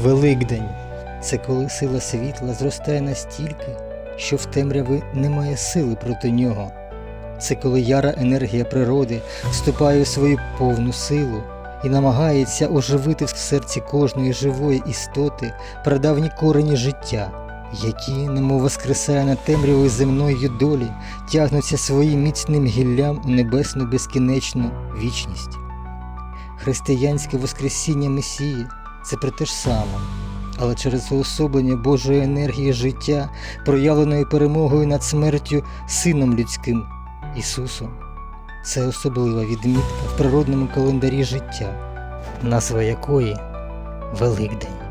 Великдень це коли сила світла зростає настільки, що в темряви немає сили проти нього. Це коли яра енергія природи вступає у свою повну силу і намагається оживити в серці кожної живої істоти прадавні корені життя, які, немов воскресає на темряву земної долі, тягнуться своїм міцним гіллям у небесну безкінечну вічність. Християнське Воскресіння Месії це про те ж саме, але через уособлення Божої енергії життя, проявленої перемогою над смертю Сином людським Ісусом. Це особлива відмітка в природному календарі життя, назва якої Великдень.